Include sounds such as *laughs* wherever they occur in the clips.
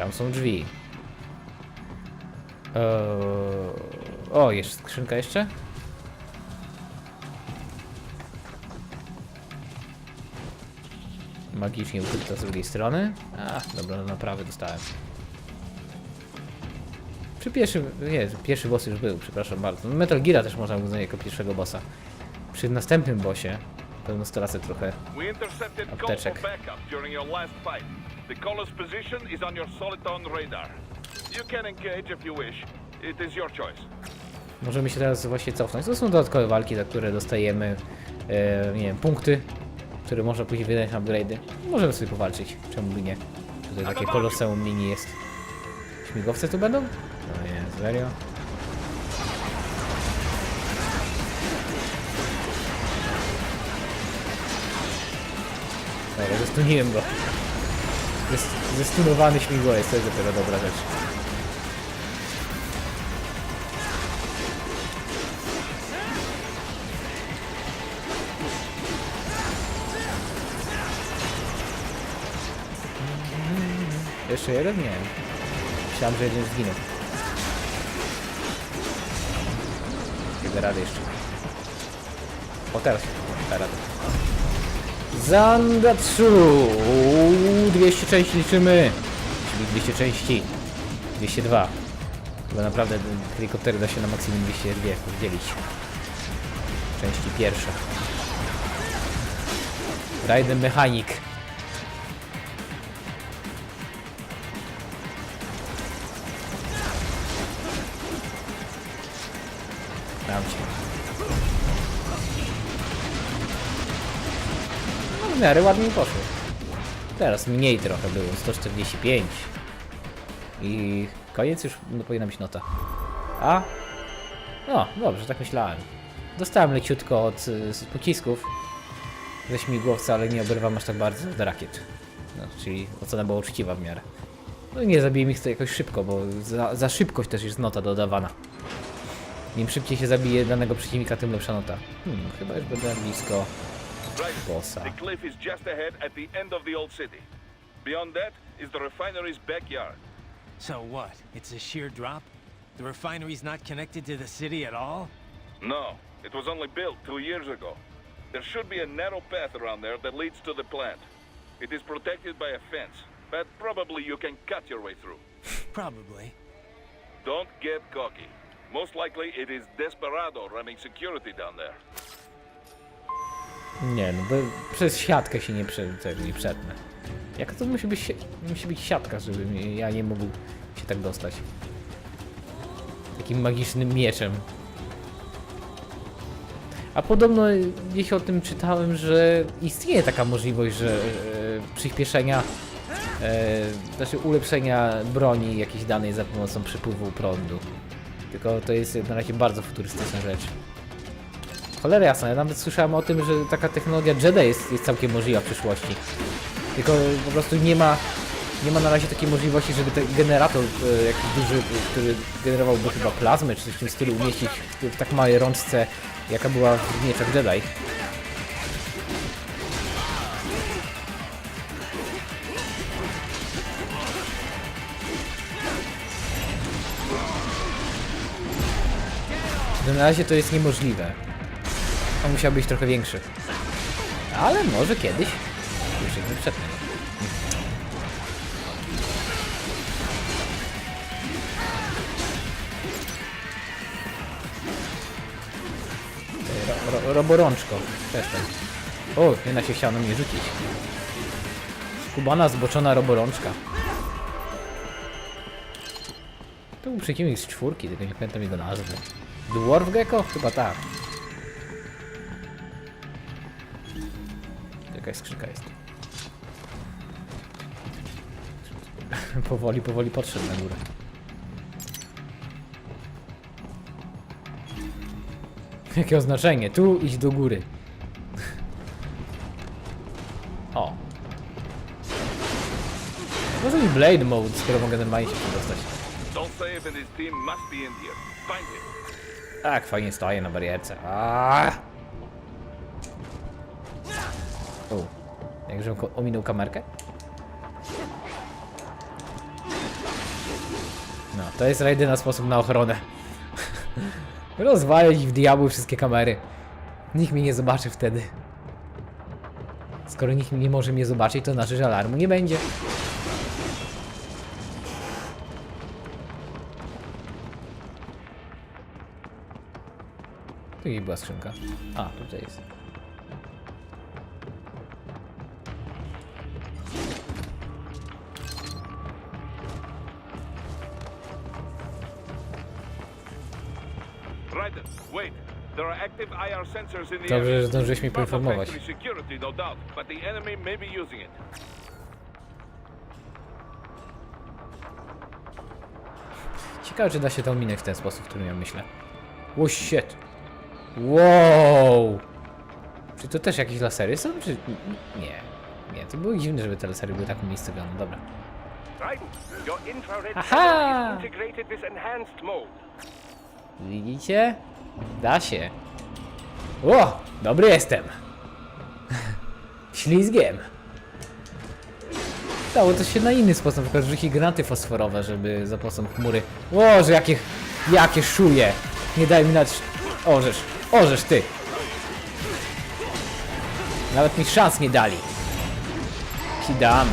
Tam są drzwi. Eee... O, jest skrzynka jeszcze? Magicznie ukryta z drugiej strony. A, dobra, na naprawy dostałem. Przy pierwszym, nie, pierwszy boss już był, przepraszam bardzo. No, Metal Gear też można uznać jako pierwszego bossa. Przy następnym bossie, pewno stracę trochę. Apteczek. The caller's position is on your soliton radar. You can engage if you wish. It is your choice. Możemy się teraz właśnie cofnąć. To są dodatkowe walki, za które dostajemy, e, nie wiem, punkty, które można później wydać na upgrade'y. Możemy sobie powalczyć, czemu by nie. Tutaj takie koloseum mini jest. Śmigłowce tu będą? No nie, serio? Dobra, zestuniłem go. Zest, zestunowany śmigłowiec, to jest dopiero dobra rzecz. Jeszcze jeden? Nie. Myślałem, że jeden zginął. Da rady jeszcze. O teraz. Da radę. Zandatsu! 200 części liczymy. Czyli 200 części. 202. Chyba naprawdę helikoptery da się na maksimum 202 podzielić. Części pierwsze. Raiden Mechanik. W miarę ładnie poszło. Teraz mniej trochę było, 145. I koniec już no, powinna być nota. A? No, dobrze, tak myślałem. Dostałem leciutko od y, z pocisków ze śmigłowca, ale nie oberwam aż tak bardzo od rakiet. No, czyli ocena była uczciwa w miarę. No i nie zabiję ich to jakoś szybko, bo za, za szybkość też jest nota dodawana. Im szybciej się zabije danego przeciwnika, tym lepsza nota. Hmm, chyba już będę blisko Right. bossa. The cliff is just ahead at the end of the old city. Beyond that is the refinery's backyard. So what? It's a sheer drop? The refinery's not connected to the city at all? No, it was only built two years ago. There should be a narrow path around there that leads to the plant. It is protected by a fence, but probably you can cut your way through. *laughs* Probably. Don't get cocky. Most likely it is Desperado running security down there. Nie, no bo przez siatkę się nie, prze, tego nie przetnę. Jak to musi być, si- musi być siatka, żeby mnie- ja nie mógł się tak dostać? Takim magicznym mieczem. A podobno gdzieś o tym czytałem, że istnieje taka możliwość, że e, przyspieszenia, e, znaczy ulepszenia broni jakiejś danej za pomocą przepływu prądu. Tylko to jest na razie bardzo futurystyczna rzecz. Cholera jasna, ja nawet słyszałem o tym, że taka technologia Jedi jest, jest całkiem możliwa w przyszłości. Tylko po prostu nie ma, nie ma na razie takiej możliwości, żeby ten generator e, jakiś duży, który generowałby chyba plazmę czy coś w tym stylu umieścić w, w tak małej rączce, jaka była w mieczach Jedi. Na razie to jest niemożliwe. On musiał być trochę większy. Ale może kiedyś. Już nie przetnę. Ro, ro, roborączko. Przestań. O, jedna się chciała na mnie rzucić. Kubana zboczona roborączka. To był przeciwnik z czwórki, tylko nie pamiętam jego nazwy. Dwarf Gecko? Chyba tak. Jakaś skrzynka jest. *laughs* powoli, powoli podszedł na górę. Jakie oznaczenie? Tu idź do góry. *laughs* O. Może mi Blade Mode, skoro mogę normalnie się przedostać. Tak, fajnie stoję na barierce. Aaaa! O, jakże ominął kamerkę? To jest jedyny sposób na ochronę. *laughs* Rozwalić w diabły wszystkie kamery. Nikt mnie nie zobaczy wtedy. Skoro nikt nie może mnie zobaczyć, to znaczy, że alarmu nie będzie. Tu gdzie była skrzynka. A, tutaj jest. Dobrze, że zdążyłeś of poinformować. no. Ciekawe, czy da się to ominąć w ten sposób, w którym ja myślę. Oh shit. Wow. Czy to też jakieś lasery są, czy... Nie. Nie, to było dziwne, żeby te lasery były tak umiejscowione. Dobra. Aha! Widzicie? Da się. O! Dobry jestem. *laughs* Ślizgiem. Dało to się na inny sposób, tylko rzucić granaty fosforowe, żeby za pomocą chmury... O, że jakie... Jakie szuje! Nie daj mi nad... Orzesz, orzesz ty! Nawet mi szans nie dali. Ci dam.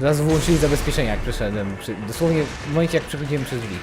Zaraz włączyli zabezpieczenia, jak przyszedłem. Przy, dosłownie w momencie, jak przechodziłem przez drzwi.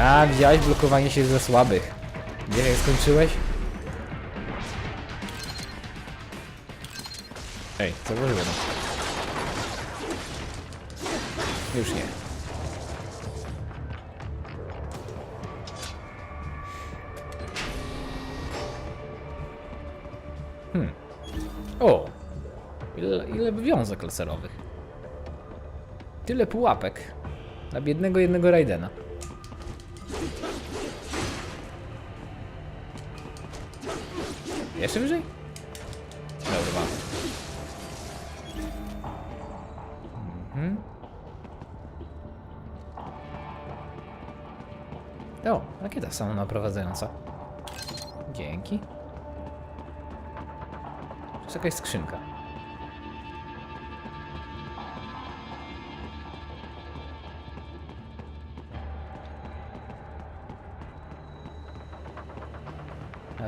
A, widziałeś, blokowanie się za słabych. Gdzie jak skończyłeś? Ej, co włożyłem? Już nie. Hmm. O! Ile, ile wiązek laserowych. Tyle pułapek. Dla biednego jednego Raidena. Jeszcze wyżej? Dobra. Mhm. O, rakieta samonaprowadzająca. Dzięki. To jest jakaś skrzynka.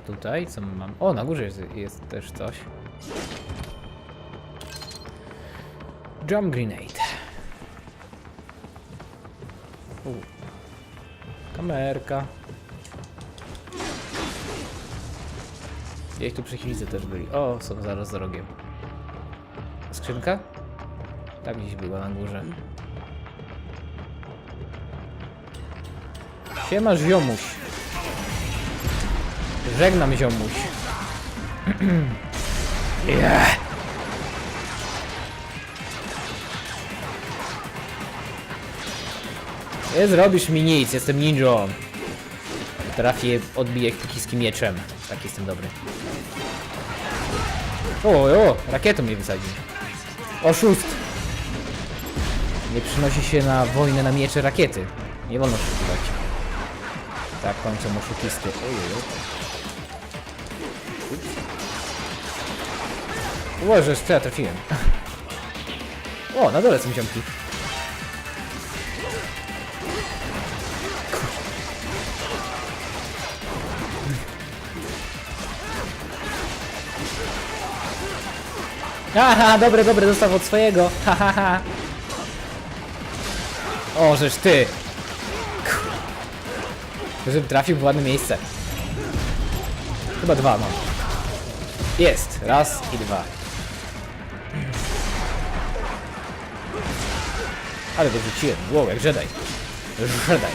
Tutaj co mam? O, na górze jest, jest też coś. Jump grenade. U. Kamerka. Gdzieś tu przeciwnicy też byli. O, są zaraz za rogiem. Skrzynka? Tam gdzieś była na górze. Siema, ziomuś. Żegnam ziomuś. yeah. Nie zrobisz mi nic, jestem ninją. Trafię odbijać pokiskim mieczem. Tak jestem dobry. O, o, rakietą mnie wysadził. Oszust! Nie przynosi się na wojnę na miecze rakiety. Nie wolno oszukiwać. Tak kończą oszukisty. Ojej. Ułożę, co ja trafiłem. O, na dole są ziomki. Aha, dobre, dobre, dostał od swojego. Ha, ha, ha. O, żeż ty. Żeby trafił w ładne miejsce. Chyba dwa mam. Jest. Raz i dwa. Ale go rzuciłem. Wow, jak Jedi. Jedi.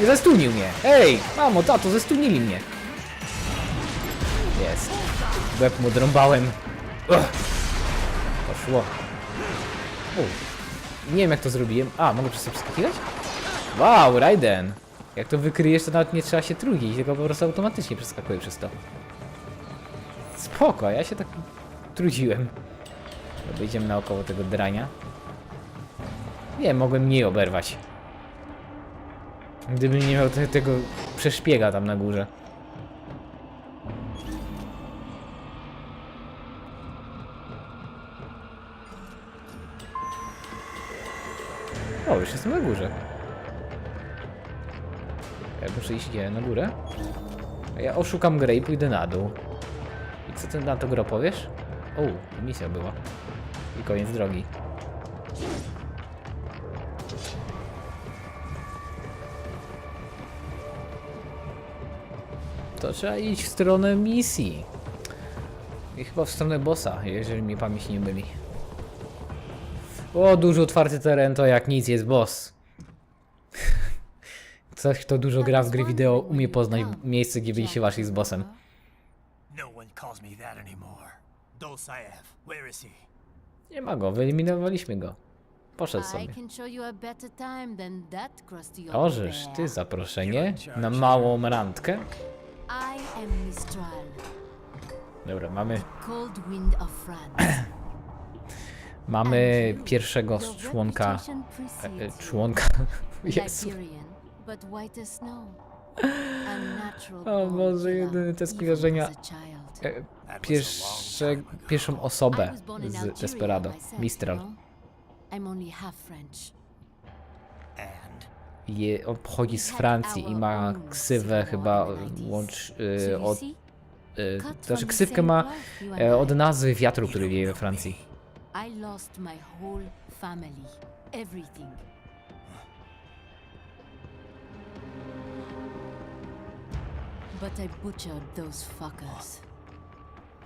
Nie zestunił mnie. Ej, mamo, tato, zestunili mnie. Jest. Łeb mu drąbałem. Ugh. Poszło. Nie wiem jak to zrobiłem. A, mogę przez to przeskakiwać? Wow, Raiden. Jak to wykryjesz, to nawet nie trzeba się trudzić, tylko po prostu automatycznie przeskakuje przez to. Spoko, ja się tak trudziłem. Obejdziemy naokoło tego drania. Nie, mogłem mniej oberwać. Gdybym nie miał te, tego przeszpiega tam na górze. O, już jestem na górze. Muszę iść gdzie? Na górę? Ja oszukam grę i pójdę na dół. I co ty na to gro powiesz? O, misja była. I koniec drogi. To trzeba iść w stronę misji. I chyba w stronę bossa, jeżeli mi pamięć nie myli. O, duży otwarty teren to jak nic jest boss. Coś, kto dużo gra w gry wideo, umie poznać miejsce, gdzie byli się waszli z bossem. No? Nie ma go, wyeliminowaliśmy go. Poszedł sobie. bear. ty zaproszenie na małą randkę. Dobra, mamy, mamy pierwszego członka, e, you. członka, *laughs* Jezu. But white as snow. A natural O born Boże, killer, jedyne te even skojarzenia. as a child. E, Pierwsze, pierwszą I osobę was born in z Algeria Desperado, myself, Mistral. you know? I'm only half French. And Je, on pochodzi z Francji i ma ksywę chyba łącz y, od, y, znaczy ksywkę ma e, od nazwy wiatru, który wieje we Francji. I lost my whole family, everything. But I butchered those fuckers.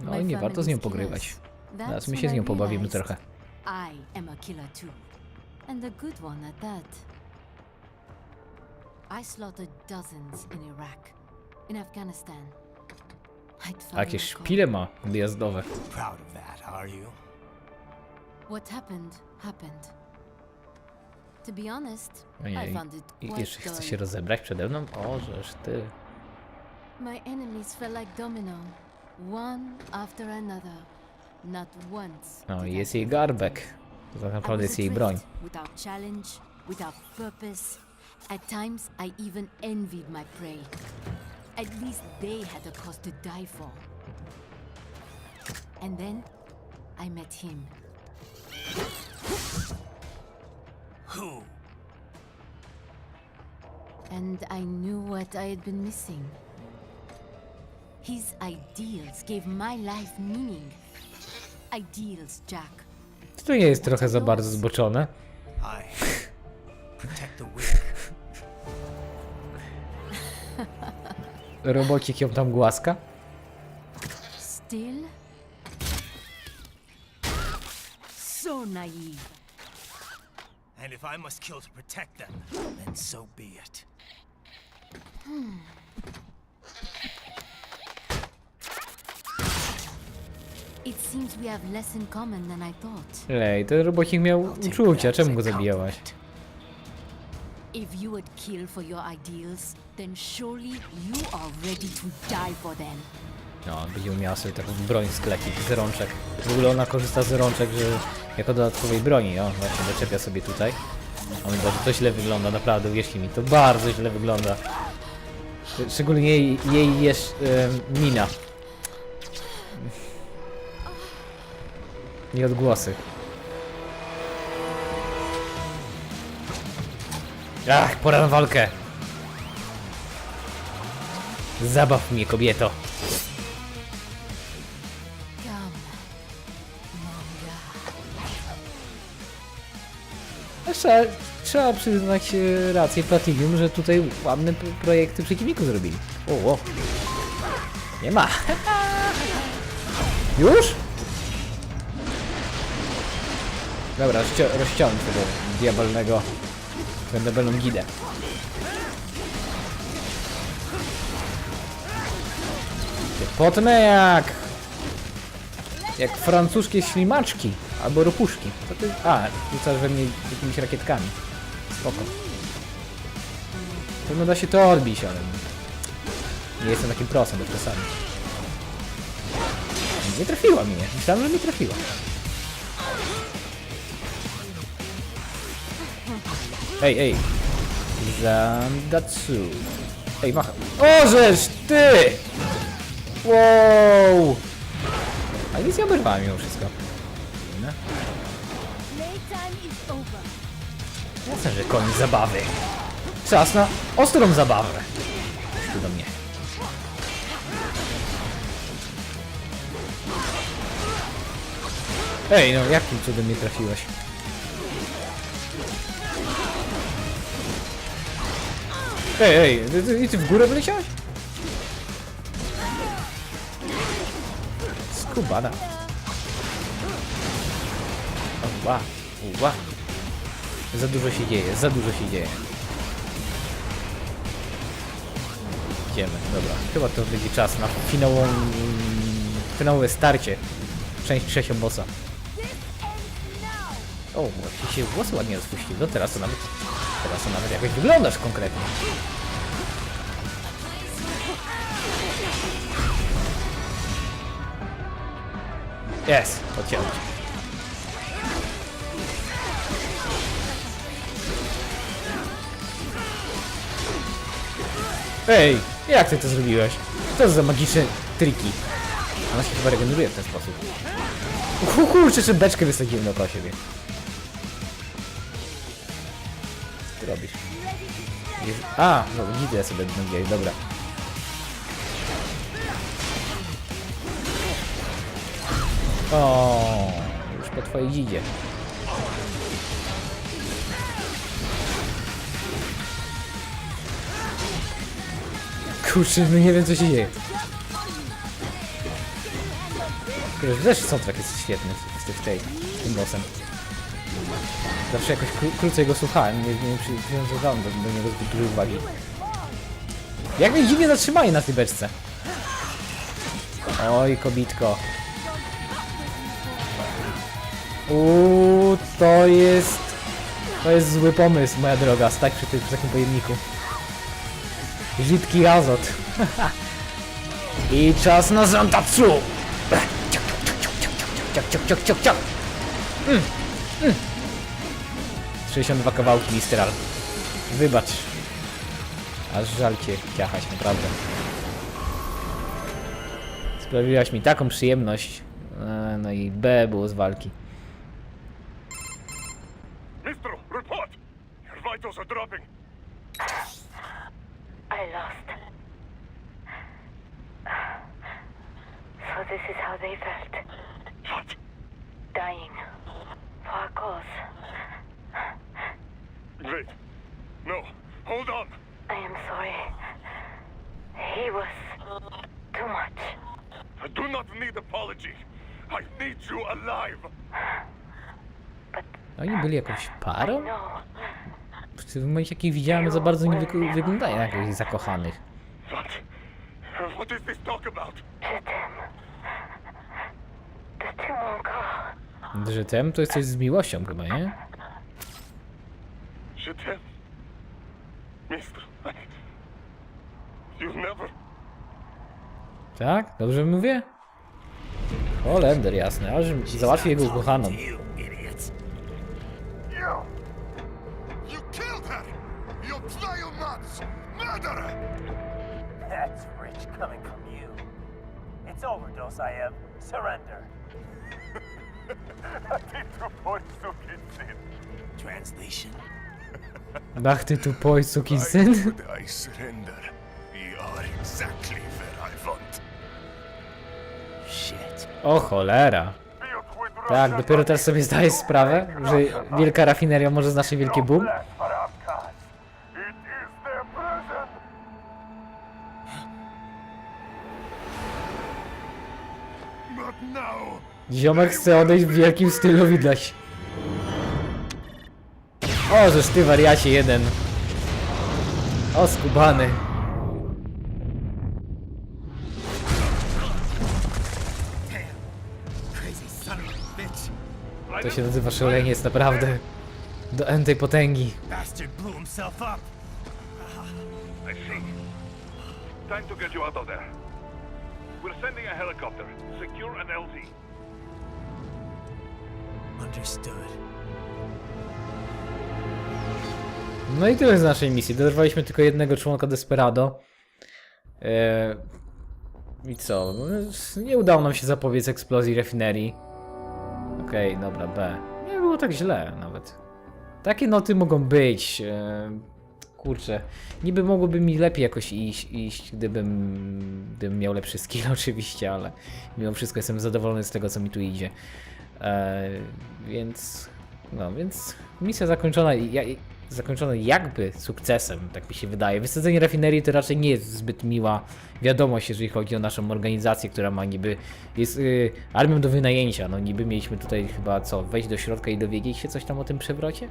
No i nie warto z nią pogrywać. Teraz my się z I nią pobawimy trochę. I am a killer too. And a good one at that. I slaughtered dozens in Iraq, in Afghanistan. I'd A jakie found a szpile ma wyjazdowe. proud of that, are you? What happened, happened. To be honest, I found it I jeszcze chce się rozebrać przede mną? O, żeż ty. My enemies fell like domino, one after another. Not once. No did i I jest jej garbek. To tak I naprawdę was jest jej broń. Without challenge, without purpose. At times, I even envied my prey. At least they had a cause to die for. And then, I met him. Who? And I knew what I had been missing. His ideals gave my life meaning. Ideals, Jack. Czy to nie jest trochę za bardzo zboczone? I protect the weak. Robocik ją tam głaska? Still? So naive. And if I must kill to protect them, then so be it. It seems we have less in common than I thought. Lej, ten robocik miał uczucia, czemu go zabijałaś? compliment. If you would kill for your ideals, then surely you are ready to die for them. No, będzie umiała sobie taką broń sklepić z rączek. W ogóle ona korzysta z rączek, że jako dodatkowej broni, o, właśnie doczepia sobie tutaj. O mój Boże, to źle wygląda, naprawdę, uwierzcie mi, to bardzo źle wygląda. Szczególnie jej, jej jest e, mina. I odgłosy. Ach, pora na walkę! Zabaw mnie, kobieto. Trzeba, trzeba przyznać rację Platinum, że tutaj ładne projekty przeciwników zrobili. O, o. Nie ma. *laughs* Już? Dobra, rozciąłem tego diabelnego, diabelną gidę. Potne jak... Jak francuskie ślimaczki albo ropuszki. Co ty... A, rzucasz we mnie jakimiś rakietkami. Spoko. Pewno da się to odbić, ale... Nie jestem takim prosem, bo czasami. Nie trafiła mnie. Myślałem, że mnie trafiła. Ej, ej. Zandatsu. Ej, macha. Ożeż ty! Wow! A nic nie oberwałem mimo wszystko. Over. Jasne, że koniec zabawy. Czas na ostrą zabawę. Tu do mnie. Ej, no jakim cudem mnie trafiłeś? Ej, ej, ty, ty, ty w górę wyleciałeś? Skubana. Ła, ła. Za dużo się dzieje, za dużo się dzieje. Idziemy, dobra. Chyba to będzie czas na finałą, finałowe starcie. Część trzecią bossa. O, właśnie się włosy ładnie rozpuściły. No teraz to nawet, teraz to nawet jakoś wyglądasz konkretnie. Jest, cię. Ej, jak ty to zrobiłeś? Co to za magiczne triki? Ona się chyba regeneruje w ten sposób. Kurczę, czy beczkę wysadziłem dookoła siebie. Robisz? Wiesz- A, no widzę sobie nogi, dobra. O, już po twojej dzidzie. Kurczę, no nie wiem co się dzieje. Kurczę, też soundtrack jest świetny w, w tej, tym bossem. Zawsze jakoś kró krócej go słuchałem, nie, nie przy- przywiązywałem do, do niego zbyt dużej uwagi. Jak mnie dziwnie zatrzymali na tej beczce. Oj, kobitko. Uuu, to jest... To jest zły pomysł, moja droga, stać przy, tym, przy takim pojemniku. Żydki azot. *laughs* I czas na zantatsu! 62 kawałki, Mistral. Wybacz. Aż żal cię ciachać, naprawdę. Sprawiłaś mi taką przyjemność. E, No i B było z walki. Mister, report! Your vitals are dropping. I lost. So this is how they felt. What? Dying. For a cause. Wait. No. Hold on. I am sorry. He was too much. I do not need apology. I need you alive. Oni byli jakąś parą? W tym momencie, jaki widziałem, za bardzo nie wyg- wyglądają jak jakichś zakochanych. What? Is this talk about? Drzetem to jest coś z miłością chyba, nie? Je t'aime. Mister, I... You never... Tak? Dobrze mówię? Holender, jasne, aż załatwi jego ukochaną. Bach ty tu poj, syn. I surrender. You are exactly where I want. Shit. O cholera. Tak, dopiero teraz sobie zdaję sprawę, że wielka rafineria może znaczyć wielki boom. Ziomek chce odejść w wielkim stylu, widać. O, żeż ty wariacie jeden. O, skubany. To się nazywa szalenie, jest naprawdę do entej potęgi. Bastard blew himself up. I see. Time to get you out of there. We're sending a helicopter. Secure an LZ. Understood. No i tyle z naszej misji. Doderwaliśmy tylko jednego członka Desperado. Eee, I co? No, nie udało nam się zapobiec eksplozji rafinerii. Okej, dobra, B. Nie było tak źle nawet. Takie noty mogą być. E, kurczę, niby mogłoby mi lepiej jakoś iść, iść gdybym, gdybym miał lepszy skill *laughs* oczywiście, ale mimo wszystko jestem zadowolony z tego, co mi tu idzie. E, więc, no, więc misja zakończona, ja, zakończona jakby sukcesem, tak mi się wydaje. Wysadzenie rafinerii to raczej nie jest zbyt miła wiadomość, jeżeli chodzi o naszą organizację, która ma niby, jest y, armią do wynajęcia. No niby mieliśmy tutaj chyba co, wejść do środka i dowiedzieć się coś tam o tym przewrocie?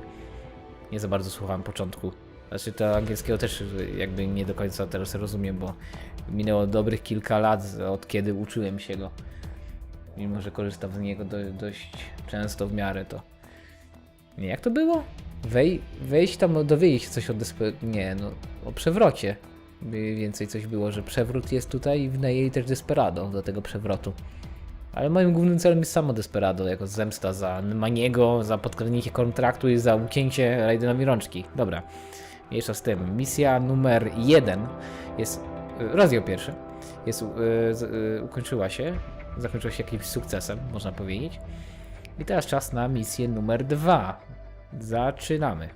Nie za bardzo słuchałem początku. Znaczy to angielskiego też y, jakby nie do końca teraz rozumiem, bo minęło dobrych kilka lat od kiedy uczyłem się go. Mimo, że korzystam z niego do, dość często w miarę to. Jak to było? Wej, wejść tam, dowiedzieć się coś o despe... Nie, no, o przewrocie. Mniej więcej coś było, że przewrót jest tutaj i wynajęli też Desperado do tego przewrotu. Ale moim głównym celem jest samo Desperado, jako zemsta za Maniego, za podkradnięcie kontraktu i za ucięcie Raidenowi rączki. Dobra, mniejsza z tym. Misja numer jeden jest, y, rozdział pierwszy, jest, y, z- y, ukończyła się, zakończyła się jakimś sukcesem, można powiedzieć. I teraz czas na misję numer dwa. Zaczynamy.